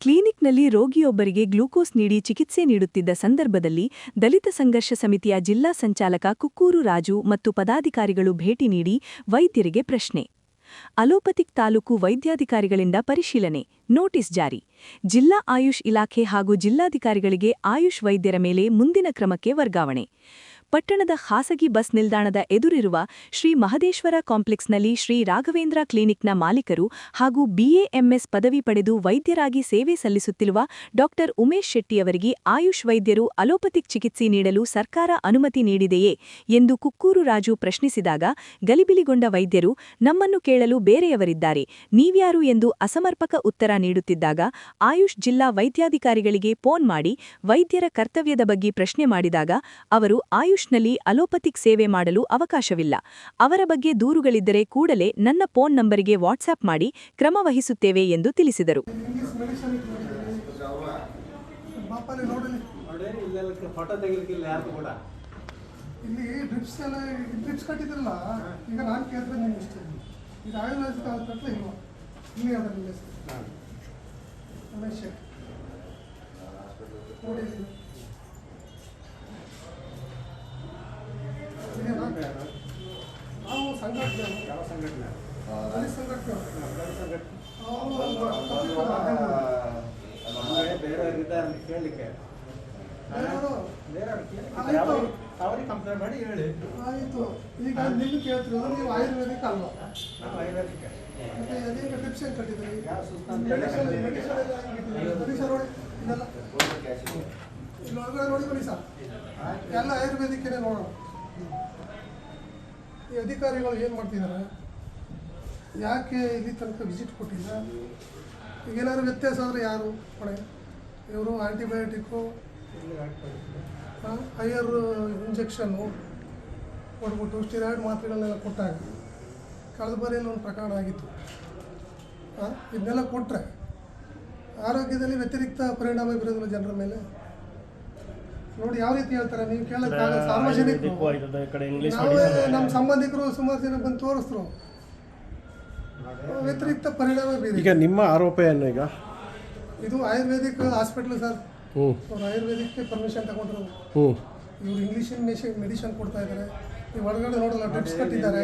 ಕ್ಲಿನಿಕ್ನಲ್ಲಿ ರೋಗಿಯೊಬ್ಬರಿಗೆ glucose ನೀಡಿ ಚಿಕಿತ್ಸೆ ನೀಡುತ್ತಿದ್ದ ಸಂದರ್ಭದಲ್ಲಿ ದಲಿತ ಸಂಘರ್ಷ ಸಮಿತಿಯ ಜಿಲ್ಲಾ ಸಂಚಾಲಕ ಕುಕ್ಕೂರು ರಾಜು ಮತ್ತು ಪದಾಧಿಕಾರಿಗಳು ಭೇಟಿ ನೀಡಿ ವೈದ್ಯರಿಗೆ ಪ್ರಶ್ನೆ. ಅಲೋಪತಿಕ್ ತಾಲೂಕು ವೈದ್ಯಾಧಿಕಾರಿಗಳಿಂದ ಪರಿಶೀಲನೆ, ನೋಟಿಸ್ ಜಾರಿ. ಜಿಲ್ಲಾ ಆಯುಷ್ ಇಲಾಖೆ ಹಾಗೂ ಜಿಲ್ಲಾಧಿಕಾರಿಗಳಿಗೆ ಆಯುಷ್ ವೈದ್ಯರ ಮೇಲೆ ಮುಂದಿನ ಕ್ರಮಕ್ಕೆ ವರ್ಗಾವಣೆ. ಪಟ್ಟಣದ ಖಾಸಗಿ ಬಸ್ ನಿಲ್ದಾಣದ ಎದುರಿರುವ ಶ್ರೀ ಮಹದೇಶ್ವರ ಕಾಂಪ್ಲೆಕ್ಸ್ನಲ್ಲಿ ಶ್ರೀ ರಾಘವೇಂದ್ರ ಕ್ಲಿನಿಕ್ನ ಮಾಲೀಕರು ಹಾಗೂ ಬಿಎಎಂಎಸ್ ಪದವಿ ಪಡೆದು ವೈದ್ಯರಾಗಿ ಸೇವೆ ಸಲ್ಲಿಸುತ್ತಿರುವ ಡಾಕ್ಟರ್ ಉಮೇಶ್ ಶೆಟ್ಟಿಯವರಿಗೆ ಆಯುಷ್ ವೈದ್ಯರು ಅಲೋಪತಿಕ್ ಚಿಕಿತ್ಸೆ ನೀಡಲು ಸರ್ಕಾರ ಅನುಮತಿ ನೀಡಿದೆಯೇ ಎಂದು ಕುಕ್ಕೂರು ರಾಜು ಪ್ರಶ್ನಿಸಿದಾಗ, ಗಲಿಬಿಲಿಗೊಂಡ ವೈದ್ಯರು ನಮ್ಮನ್ನು ಕೇಳಲು ಬೇರೆಯವರಿದ್ದಾರೆ, ನೀವ್ಯಾರು ಎಂದು ಅಸಮರ್ಪಕ ಉತ್ತರ ನೀಡುತ್ತಿದ್ದಾಗ, ಆಯುಷ್ ಜಿಲ್ಲಾ ವೈದ್ಯಾಧಿಕಾರಿಗಳಿಗೆ ಫೋನ್ ಮಾಡಿ ವೈದ್ಯರ ಕರ್ತವ್ಯದ ಬಗ್ಗೆ ಪ್ರಶ್ನೆ ಮಾಡಿದಾಗ, ಅವರು ಆಯುಷ್ನಲ್ಲಿ ಅಲೋಪತಿಕ್ ಸೇವೆ ಮಾಡಲು ಅವಕಾಶವಿಲ್ಲ ಅವರ ಬಗ್ಗೆ ದೂರುಗಳಿದ್ದರೆ ಕೂಡಲೇ ನನ್ನ ಫೋನ್ ನಂಬರಿಗೆ ವಾಟ್ಸ್ಆಪ್ ಮಾಡಿ ಕ್ರಮ ವಹಿಸುತ್ತೇವೆ ಎಂದು ತಿಳಿಸಿದರು ಇಲ್ಲಿ ಡ್ರಿಪ್ಸ್ ಎಲ್ಲ ಡ್ರಿಪ್ಸ್ ಕಟ್ಟಿದ್ರಲ್ಲ ಈಗ ನಾನು ಕೇಳಿದ್ರೆ ನಿಮ್ಗೆ ಇಷ್ಟ ಈಗ ಆಯುರ್ವೇದಿಕ್ ಹಾಸ್ಪಿಟ್ಲ್ ಇಲ್ವಾ ಇಲ್ಲಿ ಅದ ನಿಮ್ಮ ಹೆಸರು ರಮೇಶ್. ನೋಡಿ ಇಲ್ಲಿ. ಇದೇನಾ? ನಾವು ಸಂಘಟನೆ ಯಾವ ಸಂಘಟನೆ ದಲಿತ ಸಂಘಟನೆ ಯಾವ ಸಂಘಟನೆ ನಾವು ನಮಗೆ ಬೇರೆಯವ್ರು ಇದ್ದಾರೆ ಅಂತ ಕೇಳಲಿಕ್ಕೆ. ಬೇರೆಯವರು? ಆಯ್ತು. ಅವ್ರಿಗೆ ಕಂಪ್ಲೇಂಟ್ ಮಾಡಿ ಹೇಳಿ. ಆಯಿತು. ಈಗ ನಿಮ್ಗೆ ಕೇಳ್ತಿರೋದು ನೀವು ಆಯುರ್ವೇದಿಕ್ ಅಲ್ವಾ? ನಾವು ಆಯುರ್ವೇದಿಕ್ಕೆ ಮತ್ತೆ ಅದೇನು ಏನು ಕಟ್ಟಿದ್ರಿ ಯಾವ ಎಲ್ಲ ಹೆಂಗಿಟ್ಟಿದ್ದೀರಿ? ಸರ್ ನೋಡಿ ಇದೆಲ್ಲ. ಇಲ್ಲಿ ಒಳಗಡೆ ನೋಡಿ ಬನ್ನಿ ಸರ್. ಎಲ್ಲ ಆಯುರ್ವೇದಿಕ್ಕೇ ನೋಡೋಣ. ಈ ಅಧಿಕಾರಿಗಳು ಏನು ಮಾಡ್ತಿದ್ದಾರೆ? ಯಾಕೆ ಇಲ್ಲಿ ತನಕ ವಿಸಿಟ್ ಕೊಟ್ಟಿಲ್ಲ? ಈಗ ಏನಾದ್ರು ವ್ಯತ್ಯಾಸ ಆದರೆ ಯಾರು? ಹೊಣೆ ಇವರು ಆಂಟಿಬಯೋಟಿಕ್ಕು ಹೈಯರ್ ಇಂಜೆಕ್ಷನ್ನು ಕೊಟ್ಬಿಟ್ಟು ಸ್ಟಿರಾಯ್ಡ್ ಮಾತ್ರೆಗಳನ್ನೆಲ್ಲ ಕೊಟ್ಟಾಗ ಕಳೆದ ಬಾರಿಯಲ್ಲಿ ಒಂದು ಪ್ರಕರಣ ಆಗಿತ್ತು. ಇದನ್ನೆಲ್ಲ ಕೊಟ್ಟರೆ ಆರೋಗ್ಯದಲ್ಲಿ ವ್ಯತಿರಿಕ್ತ ಪರಿಣಾಮ ಬೀರೋದಿಲ್ಲ ಜನರ ಮೇಲೆ. ನೋಡಿ ಯಾವ ರೀತಿ ಹೇಳ್ತಾರೆ ನೀವು ಕೇಳಕ್ಕಾಗಲ್ಲ ಸಾರ್ವಜನಿಕರು. ನಾವೇ ನಮ್ಮ ಸಂಬಂಧಿಕರು ಸುಮಾರು ಜನ ಬಂದು ತೋರಿಸ್ತರು ವ್ಯತಿರಿಕ್ತ ಪರಿಣಾಮ ಬೀರಿ ಈಗ ನಿಮ್ಮ ಆರೋಪ ಏನು ಈಗ ಇದು ಆಯುರ್ವೇದಿಕ್ ಹಾಸ್ಪಿಟ್ಲ್ ಸರ್. ಹ್ಞೂ. ಅವ್ರು ಆಯುರ್ವೇದಿಕ್ಗೆ ಪರ್ಮಿಷನ್ ತಗೊಂಡ್ರು. ಹ್ಞೂ. ಇವ್ರು ಇಂಗ್ಲೀಷಿನ ಮೆಷಿನ್ ಮೆಡಿಷನ್ ಕೊಡ್ತಾ ಇದ್ದಾರೆ ಈ ಒಳಗಡೆ ನೋಡಲ್ಲ ಡ್ರಿಪ್ಸ್ ಕಟ್ಟಿದ್ದಾರೆ.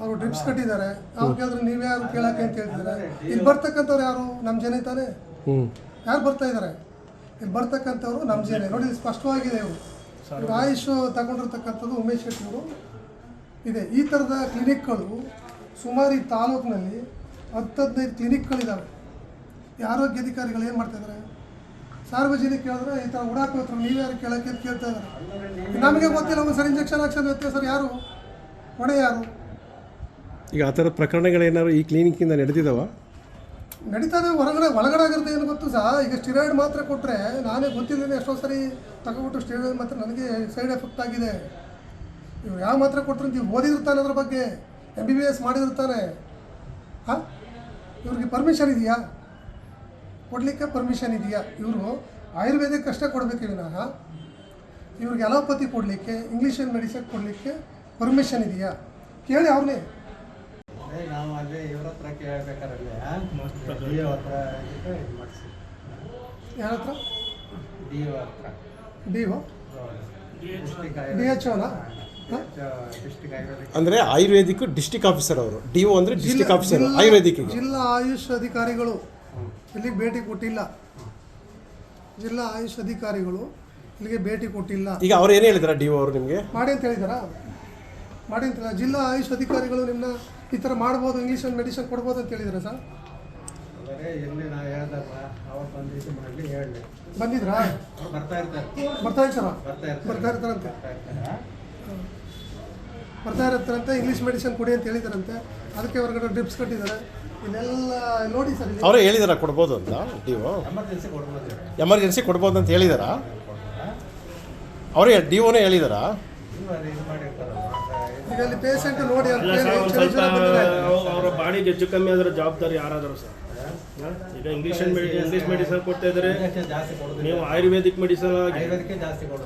ಅವರು ಡ್ರಿಪ್ಸ್ ಕಟ್ಟಿದ್ದಾರೆ. ಅವ್ರು ಕೇಳಿದ್ರೆ ನೀವ್ಯಾರು ಕೇಳಕ್ಕೆ ಅಂತ ಹೇಳ್ತಾರೆ ಇಲ್ಲಿ ಬರ್ತಕ್ಕಂಥವ್ರು ಯಾರು? ನಮ್ಮ ಜನ ತಾನೇ. ಹ್ಞೂ. ಯಾರು ಬರ್ತಾ ಇದ್ದಾರೆ ಇಲ್ಲಿ ಬರ್ತಕ್ಕಂಥವ್ರು ನಮ್ಮ ಜನ. ನೋಡಿ ಇದು ಸ್ಪಷ್ಟವಾಗಿದೆ ಇವರು. ಇವ್ರು ಆಯುಷ್ ತಗೊಂಡಿರ್ತಕ್ಕಂಥದ್ದು ಉಮೇಶ್ ಶೆಟ್ಟಿ ಅವರು ಇದೆ. ಈ ಥರದ ಕ್ಲಿನಿಕ್ಗಳು ಸುಮಾರು ಈ ತಾಲೂಕಿನಲ್ಲಿ ಹತ್ತು ಹದಿನೈದು ಕ್ಲಿನಿಕ್ಗಳಿದ್ದಾವೆ ಈ ಆರೋಗ್ಯ ಅಧಿಕಾರಿಗಳು ಏನು ಮಾಡ್ತಾ ಇದ್ದಾರೆ ಸಾರ್ವಜನಿಕ ಕೇಳಿದ್ರೆ ಈ ಥರ ಉಡಾಕೋ ಹತ್ರ ನೀವ್ಯಾರು ಕೇಳೋಕ್ಕೆ ಅಂತ ಕೇಳ್ತಾ ಇದ್ದಾರೆ ನಮಗೆ ಗೊತ್ತಿಲ್ಲ ಒಂದು ಸರ್ ಇಂಜೆಕ್ಷನ್ ಹಾಕ್ಸೋದು ಸರ್ ಯಾರು? ಹೊಣೆ ಯಾರು? ಈಗ ಆ ಥರ ಪ್ರಕರಣಗಳೇನಾದ್ರು ಈ ಕ್ಲಿನಿಕ್ಕಿಂದ ನಡೆದಿದ್ದಾವ ನಡೀತದೆ ಹೊರಗಡೆ ಒಳಗಡೆ ಆಗಿರುತ್ತೆ ಏನು ಗೊತ್ತು ಸಹ ಈಗ ಸ್ಟಿರಾಯ್ಡ್ ಮಾತ್ರ ಕೊಟ್ಟರೆ ನಾನೇ ಗೊತ್ತಿಲ್ಲ ಎಷ್ಟೋ ಸರಿ ತಗೊಬಿಟ್ಟು ಸ್ಟಿರಾಯ್ಡ್ ಮಾತ್ರ ನನಗೆ ಸೈಡ್ ಎಫೆಕ್ಟ್ ಆಗಿದೆ. ಇವ್ರು ಯಾವ ಮಾತ್ರ ಕೊಟ್ಟರು ನೀವು ಓದಿರ್ತಾನೆ ಅದ್ರ ಬಗ್ಗೆ? ಎಂ ಬಿ ಬಿ ಎಸ್ ಮಾಡಿರ್ತಾನೆ ಹಾಂ? ಇವ್ರಿಗೆ ಪರ್ಮಿಷನ್ ಇದೆಯಾ? ಕೊಡಲಿಕ್ಕೆ ಪರ್ಮಿಷನ್ ಇದೆಯಾ? ಇವರು ಆಯುರ್ವೇದಕ್ಕೆ ಅಷ್ಟೇ ಕೊಡಬೇಕು ವಿನಃ. ಇವ್ರಿಗೆ ಅಲೋಪತಿ ಕೊಡಲಿಕ್ಕೆ ಇಂಗ್ಲೀಷನ್ ಮೆಡಿಸನ್ ಕೊಡಲಿಕ್ಕೆ ಪರ್ಮಿಷನ್ ಇದೆಯಾ? ಕೇಳಿ ಅವ್ರನ್ನೇ ಅಂದ್ರೆ ನಾವು ಅಲ್ಲಿ ಇವ್ರ ಹತ್ರ ಕೇಳ್ಬೇಕಾರಲ್ಲಿ ಡಿ ಒ ಹತ್ರ ಇದು ಮಾಡಿಸಿ. ಯಾರ ಹತ್ರ? ಡಿ ಒ ಹತ್ರ. ಡಿ ಒ ಡಿ ಎಚ್ ಒನಾ ಹಾಂ? ಆಯುರ್ವೇದಿಕ್. ಅಂದರೆ ಆಯುರ್ವೇದಿಕ್ ಡಿಸ್ಟಿಕ್ ಆಫೀಸರ್ ಅವರು. ಡಿ ಒ ಅಂದರೆ ಡಿಸ್ಟಿಕ್ ಜಿಲ್ಲಾ- ಆಫೀಸರ್ ಆಯುರ್ವೇದಿಕ್ ಜಿಲ್ಲಾ ಆಯುಷ್ ಅಧಿಕಾರಿಗಳು. ಇಲ್ಲಿಗೆ ಭೇಟಿ ಕೊಟ್ಟಿಲ್ಲ. ಜಿಲ್ಲಾ ಆಯುಷ್ ಅಧಿಕಾರಿಗಳು ಇಲ್ಲಿಗೆ ಭೇಟಿ ಕೊಟ್ಟಿಲ್ಲ. ಈಗ ಅವ್ರು ಏನು ಹೇಳಿದಾರ ಡಿ ಒ ಅವರು ನಿಮಗೆ? ಮಾಡಿ ಅಂತ ಹೇಳಿದಾರಾ? ಮಾಡಿ ಅಂತ ಹೇಳಿದಾರಾ? ಜಿಲ್ಲಾ ಆಯುಷ್ ಅಧಿಕಾರಿಗಳು ನಿಮ್ಮನ್ನ ಈ ಥರ ಮಾಡ್ಬೋದು ಇಂಗ್ಲೀಷ್ ಮೆಡಿಸಿನ್ ಕೊಡ್ಬೋದು ಅಂತ ಹೇಳಿದ್ರ ಸರ್? ಅವರೇ ಎಲ್ಲಿ ನಾವು ಹೇಳ್ದಲ್ಲ ಅವ್ರು ಬಂದು ಇದು ಮಾಡಲಿ ಹೇಳಲಿ. ಬಂದಿದ್ರಾ? ಅವ್ರು ಬರ್ತಾ ಇರ್ತಾರೆ. ಬರ್ತಾ ಇರ್ತಾರ? ಬರ್ತಾ ಇರ್ತಾರೆ. ಬರ್ತಾ ಇರ್ತಾರಂತೆ. ಇರ್ತಾರೆ. ಬರ್ತಾ ಇರತ್ತಂತೆ ಇಂಗ್ಲೀಷ್ ಮೆಡಿಸಿನ್ ಕೊಡಿ ಅಂತ ಹೇಳಿದಾರಂತೆ. ಅದಕ್ಕೆ ಹೊರಗಡೆ ಡ್ರಿಪ್ಸ್ ಕಟ್ಟಿದ್ದಾರೆ ಇದೆಲ್ಲ ನೋಡಿ ಸರ್ ಅವರೇ ಹೇಳಿದಾರ ಕೊಡ್ಬೋದು ಅಂತ ಡಿ ಒ ಎಮರ್ಜೆನ್ಸಿ ಕೊಡ್ಬೋದು. ಅಂತ ಹೇಳಿದಾರ? ಅವರೇ ಡಿ ಓನೇ ಹೇಳಿದಾರ? ಈಗ ಅಲ್ಲಿ ಪೇಷಂಟ್ ನೋಡಿ ಅವ್ರ ಇಲ್ಲ ಸರ್ ಒಂದು ಸ್ವಲ್ಪ ಅವರ ಬಾಡಿಗೆ ಹೆಚ್ಚು ಕಮ್ಮಿ ಆದ್ರೆ ಜವಾಬ್ದಾರಿ ಯಾರಾದರೂ ಸರ್? ಈಗ ಇಂಗ್ಲೀಷ್ ಇಂಗ್ಲೀಷ್ ಮೆಡಿಸನ್ ಕೊಡ್ತಾ ಇದ್ರೆ ನೀವು ಆಯುರ್ವೇದಿಕ್ ಮೆಡಿಸನ್ ಆಯುರ್ವೇದಕ್ಕೆ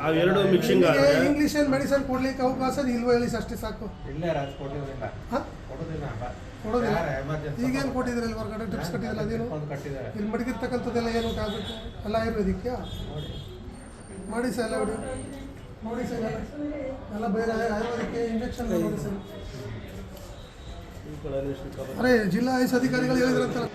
ಅವೆರಡು ಮಿಕ್ಸಿಂಗ್ ಇಂಗ್ಲಿಷ್ ಆದ್ರೆ ಇಂಗ್ಲೀಷ್ ಮೆಡಿಸಿನ್ ಕೊಡ್ಲಿಕ್ಕೆ ಅವಕಾಶ ಇಲ್ವೋ ಹೇಳಿ ಅಷ್ಟೇ ಸಾಕು. ಇಲ್ಲೇ ರಾಜ್ ಕೊಡೋದಿಲ್ಲ ಈಗೇನು ಕೊಟ್ಟಿದ್ದೀರಿ ಇಲ್ಲಿ ಹೊರಗಡೆ? ಡ್ರಿಪ್ಸ್ ಕಟ್ಟಿದ್ರಲ್ಲ ಅದೇನು ಇಲ್ಲಿ ಮಡಗಿರ್ತಕ್ಕಂಥದ್ದೆಲ್ಲ ಏನು ಟ್ಯಾಬ್ಲೆಟ್ ಅಲ್ಲ ಆಯುರ್ವೇದಿಕ್ಯಾ? ಮಾಡಿ ಸರ್ ಎಲ್ಲ ನೋಡಿ ಸರ್ ಎಲ್ಲ ಬೇರೆ ಆಯುರ್ವೇದಕ್ಕೆ ಇಂಜೆಕ್ಷನ್ ನೋಡಿ ಸರ್. ಅರೆ ಜಿಲ್ಲಾ ಐಸ್ ಅಧಿಕಾರಿಗಳು ಹೇಳಿದ್ರಂತಲ್ಲ.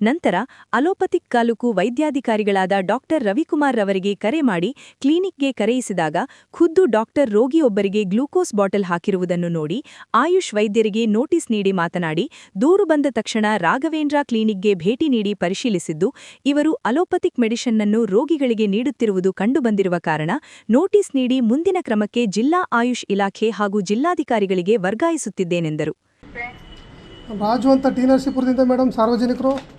ನಂತರ ಅಲೋಪತಿಕ್ ತಾಲೂಕು ವೈದ್ಯಾಧಿಕಾರಿಗಳಾದ ಡಾಕ್ಟರ್ ರವಿಕುಮಾರ್ ರವರಿಗೆ ಕರೆ ಮಾಡಿ ಕ್ಲಿನಿಕ್ಗೆ ಕರೆಯಿಸಿದಾಗ ಖುದ್ದು ಡಾಕ್ಟರ್ ರೋಗಿಯೊಬ್ಬರಿಗೆ ಗ್ಲೂಕೋಸ್ ಬಾಟಲ್ ಹಾಕಿರುವುದನ್ನು ನೋಡಿ ಆಯುಷ್ ವೈದ್ಯರಿಗೆ ನೋಟಿಸ್ ನೀಡಿ ಮಾತನಾಡಿ, ದೂರು ಬಂದ ತಕ್ಷಣ ರಾಘವೇಂದ್ರ ಕ್ಲಿನಿಕ್ಗೆ ಭೇಟಿ ನೀಡಿ ಪರಿಶೀಲಿಸಿದ್ದು, ಇವರು ಅಲೋಪತಿಕ್ ಮೆಡಿಷನ್ನನ್ನು ರೋಗಿಗಳಿಗೆ ನೀಡುತ್ತಿರುವುದು ಕಂಡುಬಂದಿರುವ ಕಾರಣ ನೋಟಿಸ್ ನೀಡಿ ಮುಂದಿನ ಕ್ರಮಕ್ಕೆ ಜಿಲ್ಲಾ ಆಯುಷ್ ಇಲಾಖೆ ಹಾಗೂ ಜಿಲ್ಲಾಧಿಕಾರಿಗಳಿಗೆ ವರ್ಗಾಯಿಸುತ್ತಿದ್ದೇನೆಂದರು. ರಾಜು ಅಂತ ಟಿ ಮೇಡಮ್ ಸಾರ್ವಜನಿಕರು.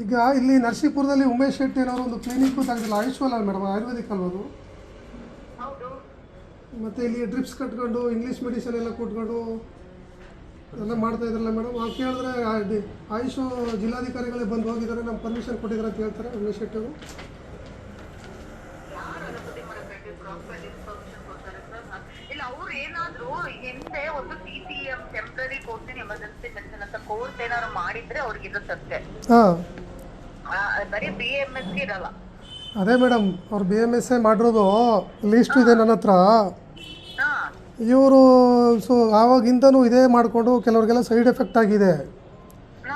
ಈಗ ಇಲ್ಲಿ ನರಸೀಪುರದಲ್ಲಿ ಉಮೇಶ್ ಶೆಟ್ಟಿ ಅನ್ನೋರು ಒಂದು ಕ್ಲಿನಿಕ್ ತೆಗೆದಿಲ್ಲ ಆಯುಷ್ವಲ್ ಅಲ್ಲ ಮೇಡಮ್ ಆಯುರ್ವೇದಿಕ್ ಅಲ್ವದು ಮತ್ತು ಇಲ್ಲಿ ಡ್ರಿಪ್ಸ್ ಕಟ್ಕೊಂಡು ಇಂಗ್ಲೀಷ್ ಮೆಡಿಸಿನ್ ಎಲ್ಲ ಕೊಟ್ಕೊಂಡು ಎಲ್ಲ ಮಾಡ್ತಾ ಇದ್ರಲ್ಲ ಮೇಡಮ್. ಅವ್ರು ಕೇಳಿದ್ರೆ ಆಯುಷ್ ಜಿಲ್ಲಾಧಿಕಾರಿಗಳೇ ಬಂದು ಹೋಗಿದ್ದಾರೆ ನಮ್ಮ ಪರ್ಮಿಷನ್ ಕೊಟ್ಟಿದ್ದಾರೆ ಅಂತ ಹೇಳ್ತಾರೆ ಉಮೇಶ್ ಶೆಟ್ಟಿ ಅವ್ರು. ಏನಾದ್ರು ಹಿಂದೆ ಒಂದು C C M temporary in emergency medicine ಅಂತ ಕೋರ್ಸ್ ಏನಾದ್ರು ಮಾಡಿದ್ರೆ ಅವ್ರಿಗೆ ಇರುತ್ತಷ್ಟೇ ಹಾಂ. ಬರೀ ಬಿ ಎಂ ಎಸ್ ಇರಲ್ಲ. ಅದೇ ಮೇಡಮ್ ಅವ್ರು ಬಿ ಎಂ ಎಸ್ ಎ ಮಾಡಿರೋದು ಲೀಸ್ಟ್ ಇದೆ ನನ್ನ ಹತ್ರ. ಹಾ. ಇವರು ಸೊ ಆವಾಗಿಂದನೂ ಇದೇ ಮಾಡಿಕೊಂಡು ಕೆಲವ್ರಿಗೆಲ್ಲ ಸೈಡ್ ಎಫೆಕ್ಟ್ ಆಗಿದೆ.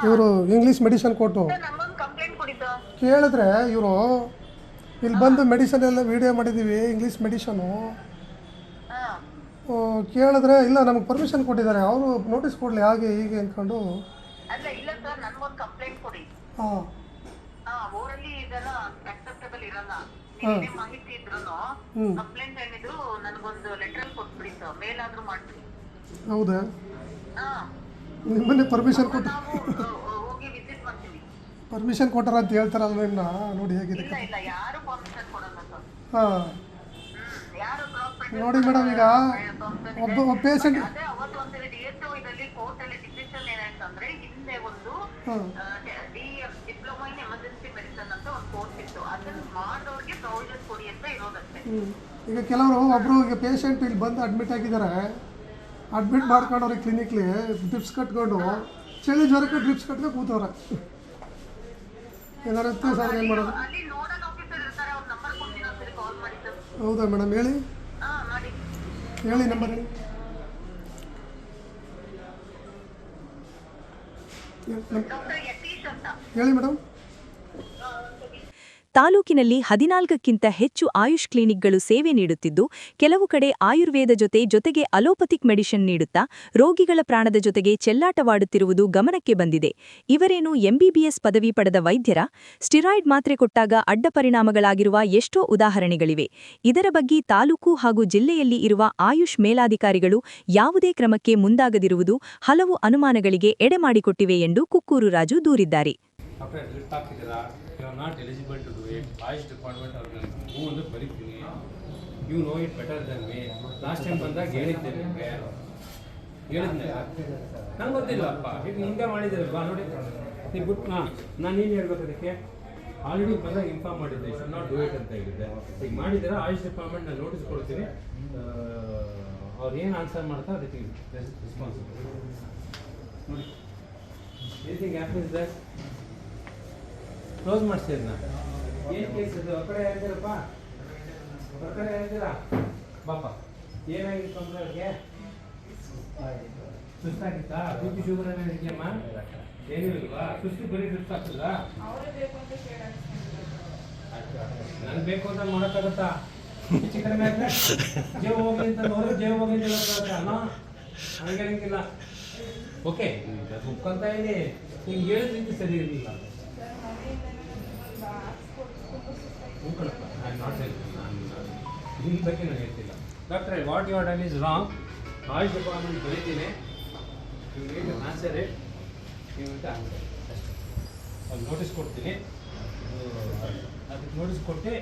ಇವರು ಇಂಗ್ಲೀಷ್ ಮೆಡಿಸಿನ್ ಕೊಟ್ಟು. ನಮಗೊಂದು ಕಂಪ್ಲೇಂಟ್ ಕೊಡಿ ಸರ್ ಕೇಳಿದ್ರೆ ಇವರು ಇಲ್ಲಿ ಬಂದು ಮೆಡಿಸನ್ ಎಲ್ಲ ವಿಡಿಯೋ ಮಾಡಿದ್ದೀವಿ ಇಂಗ್ಲೀಷ್ ಮೆಡಿಸನು ಕೇಳಿದ್ರೆ ಇಲ್ಲ ನಮಗೆ ಪರ್ಮಿಷನ್ ಕೊಟ್ಟಿದ್ದಾರೆ. ಅವರು ನೋಟಿಸ್ ಕೊಡಲಿ ಹಾಗೆ ಹೀಗೆ ಅಂದ್ಕೊಂಡು ಅಲ್ಲ ಇಲ್ಲ ಸರ್ ನನ್ಗೊಂದು ಕಂಪ್ಲೇಂಟ್ ಕೊಡಿ. ಹಾಂ. ಹಾ ಊರಲ್ಲಿ ಇದೆಲ್ಲ ಅಕ್ಸೆಪ್ಟಬಲ್ ಇರಲ್ಲ. ನೀವೇನೇ ಮಾಹಿತಿ ಇದ್ರು ಹ್ಮ್. ಕಂಪ್ಲೇಂಟ್ ಏನಿದ್ರು ನನಗೊಂದು ಲೆಟರ್ ಕೊಟ್ಬಿಡಿ ಸರ್. ಮೇಲ್ ಆದ್ರೂ ಮಾಡ್ಬಿಡಿ ಹೌದಾ? ಹಾ. ನಿಮ್ಮನ್ನೇ ಪರ್ಮಿಷನ್ ಕೊಟ್ಟು ನಾವು ಹೋಗಿ ವಿಸಿಟ್ ಮಾಡ್ತೀವಿ. ಪರ್ಮಿಷನ್ ಕೊಟ್ಟಾರ ಅಂತ ಹೇಳ್ತಾರಲ್ಲ ಇನ್ನ? ನೋಡಿ ಹೇಗಿದೆ. ಇಲ್ಲ ಇಲ್ಲ ಯಾರು ಪರ್ಮಿಷನ್ ಕೊಡಲ್ಲ ಸರ್. ಹಾಂ. ನೋಡಿ ಮೇಡಮ್ ಈಗ ಒಬ್ಬ ಒಬ್ಬ ಪೇಷಂಟ್ ಅದೇ ಅವತ್ತು ಒಂದ್ಸರಿ ಡಿ ಎಸ್ ಇದರಲ್ಲಿ ಕೋರ್ಟ್ ಅಲ್ಲಿ ಡಿಸಿಷನ್ ಏನಂತಂದ್ರೆ ಹಿಂದೆ ಒಂದು D diploma in emergency medicine ಅಂತ ಒಂದು ಕೋರ್ಸ್ ಇತ್ತು. ಅದನ್ನ ಪ್ರೊವಿಷನ್ ಕೊಡಿ ಅಂತ ಇರೋದಷ್ಟೇ. ಈಗ ಕೆಲವರು ಒಬ್ಬರು ಈಗ ಪೇಷಂಟ್ ಇಲ್ಲಿ ಬಂದು ಅಡ್ಮಿಟ್ ಆಗಿದ್ದಾರೆ. ಅಡ್ಮಿಟ್ ಮಾಡ್ಕೊಂಡು ಅವ್ರಿಗೆ ಕ್ಲಿನಿಕ್ಲಿ ಡ್ರಿಪ್ಸ್ ಕಟ್ಕೊಂಡು ಚಳಿ ಜ್ವರಕ್ಕೆ ಡ್ರಿಪ್ಸ್ ಕಟ್ಕೊಂಡು ಕೂತವ್ರೆ. ಏನಾರುತ್ತೆ ಸರ್ ಏನು ಮಾಡೋದು? ಹೌದಾ ಮೇಡಮ್? ಹೇಳಿ. ಹೇಳಿ ನಂಬರ್ ಹೇಳಿ. ಹೇಳಿ ಮೇಡಮ್ ತಾಲೂಕಿನಲ್ಲಿ ಹದಿನಾಲ್ಕಕ್ಕಿಂತ ಹೆಚ್ಚು ಆಯುಷ್ ಕ್ಲಿನಿಕ್ಗಳು ಸೇವೆ ನೀಡುತ್ತಿದ್ದು, ಕೆಲವು ಕಡೆ ಆಯುರ್ವೇದ ಜೊತೆ ಜೊತೆಗೆ ಅಲೋಪತಿಕ್ ಮೆಡಿಷನ್ ನೀಡುತ್ತಾ, ರೋಗಿಗಳ ಪ್ರಾಣದ ಜೊತೆಗೆ ಚೆಲ್ಲಾಟವಾಡುತ್ತಿರುವುದು ಗಮನಕ್ಕೆ ಬಂದಿದೆ. ಇವರೇನು ಎಂಬಿಬಿಎಸ್ ಪದವಿ ಪಡೆದ ವೈದ್ಯರ? ಸ್ಟಿರಾಯ್ಡ್ ಮಾತ್ರೆ ಕೊಟ್ಟಾಗ ಅಡ್ಡ ಪರಿಣಾಮಗಳಾಗಿರುವ ಎಷ್ಟೋ ಉದಾಹರಣೆಗಳಿವೆ. ಇದರ ಬಗ್ಗೆ ತಾಲೂಕು ಹಾಗೂ ಜಿಲ್ಲೆಯಲ್ಲಿ ಇರುವ ಆಯುಷ್ ಮೇಲಾಧಿಕಾರಿಗಳು ಯಾವುದೇ ಕ್ರಮಕ್ಕೆ ಮುಂದಾಗದಿರುವುದು ಹಲವು ಅನುಮಾನಗಳಿಗೆ ಎಡೆಮಾಡಿಕೊಟ್ಟಿವೆ ಎಂದು ಕುಕ್ಕೂರು ರಾಜು ದೂರಿದ್ದಾರೆ. ಡಾಕ್ಟರ್ ಲಿಸ್ಟ್ ಹಾಕಿದ್ದೀರಾ you are not eligible to do it AYUSH department ಅವ್ರಿಗೆ ನಾನು ಹ್ಞೂ ಅಂದ್ರೆ ಬರೀತೀನಿ. You know it better than me last time ಬಂದಾಗ ಹೇಳಿದ್ದೆ ನಿಮಗೆ. ಹೇಳಿದ್ನೆ ನಂಗೆ ಗೊತ್ತಿಲ್ಲಪ್ಪ. ಈಗ ಹಿಂದೆ ಮಾಡಿದ್ದೀರಲ್ವಾ? ನೋಡಿ. ನೀವು ಬಿಟ್ಟು, ಹಾಂ, ನಾನು ಏನು ಹೇಳ್ಬೇಕು ಅದಕ್ಕೆ? ಆಲ್ರೆಡಿ ಬಂದಾಗ ಇನ್ಫಾರ್ಮ್ ಮಾಡಿದ್ದೆ. ಶುಡ್ ನಾಟ್ ಡೂ ಇಟ್ ಅಂತ ಹೇಳಿದ್ದೆ. ಈಗ ಮಾಡಿದ್ದೀರಾ? ಆಯುಷ್ ಡಿಪಾರ್ಟ್ಮೆಂಟ್ ನಾನು ನೋಟಿಸ್ ಕೊಡ್ತೀನಿ ಅವ್ರು ಏನು ಆನ್ಸರ್ ಮಾಡ್ತಾರೆ ಅದಕ್ಕೆ ರೆಸ್ಪಾನ್ಸಿಬಲ್ ನೋಡಿ. ಎನಿಥಿಂಗ್ ಹ್ಯಾಪನ್ಸ್ ದಟ್ ಕ್ಲೋಸ್ ಮಾಡಿಸಿ ಅದನ್ನ ಏನು ಕೇಸ್ ಅದು ಆ ಕಡೆ ಹೇಳ್ತೀರಪ್ಪ? ಆ ಕಡೆ ಹೇಳ್ತೀರಾ? ಬಾಪ. ಏನಾಗಿತ್ತು ಅಂದ್ರೆ ಅವ್ರಿಗೆ ಸುಸ್ತಾಗಿತ್ತಾ. ಬಿ ಪಿ ಶುಗರ್ ಏನಾದ್ರು ಇದೆಯಮ್ಮ ಏನೂ ಇಲ್ವಾ ಸುಸ್ತು ಬರೀ ಸುಸ್ತಾಗ್ತದಾ ನನ್ಗೆ ಬೇಕು ಅಂತ ಮಾಡೋಕ್ಕಾಗತ್ತಾ? ಹೆಚ್ಚು ಕಡಿಮೆ ಆಗ್ತದೆ ಜೀವ ಹೋಗಿ ಅಂತ ನೋಡಿದ್ರೆ ಜೀವ ಹೋಗಿ ಅಂತ ಹೇಳೋಕ್ಕಾಗತ್ತಾ ಅಲ್ಲ ಹಂಗೆ ಹೇಳಂಗಿಲ್ಲ ಓಕೆ ಮುಕ್ಕಂತ ಇದೆ. ನಿಮ್ಗೆ ಹೇಳಿದ್ರಿಂದ ಸರಿ ಇರಲಿಲ್ಲ. ಮುಕ್ಕಣಪ್ಪ ಐ ನಾಟ್ ನಾನು ನಿಮ್ಮ ಬಗ್ಗೆ ನಾನು ಹೇಳ್ತಿಲ್ಲ. ಡಾಕ್ಟ್ರೆ what you are done is wrong AYUSH department ಬರೀತೀನಿ. ನೀವು ನೀಟ್ ಆನ್ಸರ್ ಇಟ್ ನೀವು ಅಂತ ಆನ್ಸರ್ ಅಷ್ಟೇ. ಅಲ್ಲಿ ನೋಟಿಸ್ ಕೊಡ್ತೀನಿ. ಅದಕ್ಕೆ ನೋಟಿಸ್ ಕೊಟ್ಟು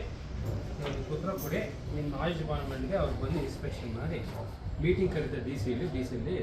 ಅದಕ್ಕೆ ಉತ್ತರ ಕೊಡಿ. ನಿಮ್ಮ ಆಯುಷ್ ಡಿಪಾರ್ಟ್ಮೆಂಟ್ಗೆ ಅವ್ರು ಬಂದು ಇನ್ಸ್ಪೆಕ್ಷನ್ ಮಾಡಿ. ಮೀಟಿಂಗ್ ಕರೀತಾರೆ ಡಿ ಸಿಲಿ ಡಿ ಸಿಲಿ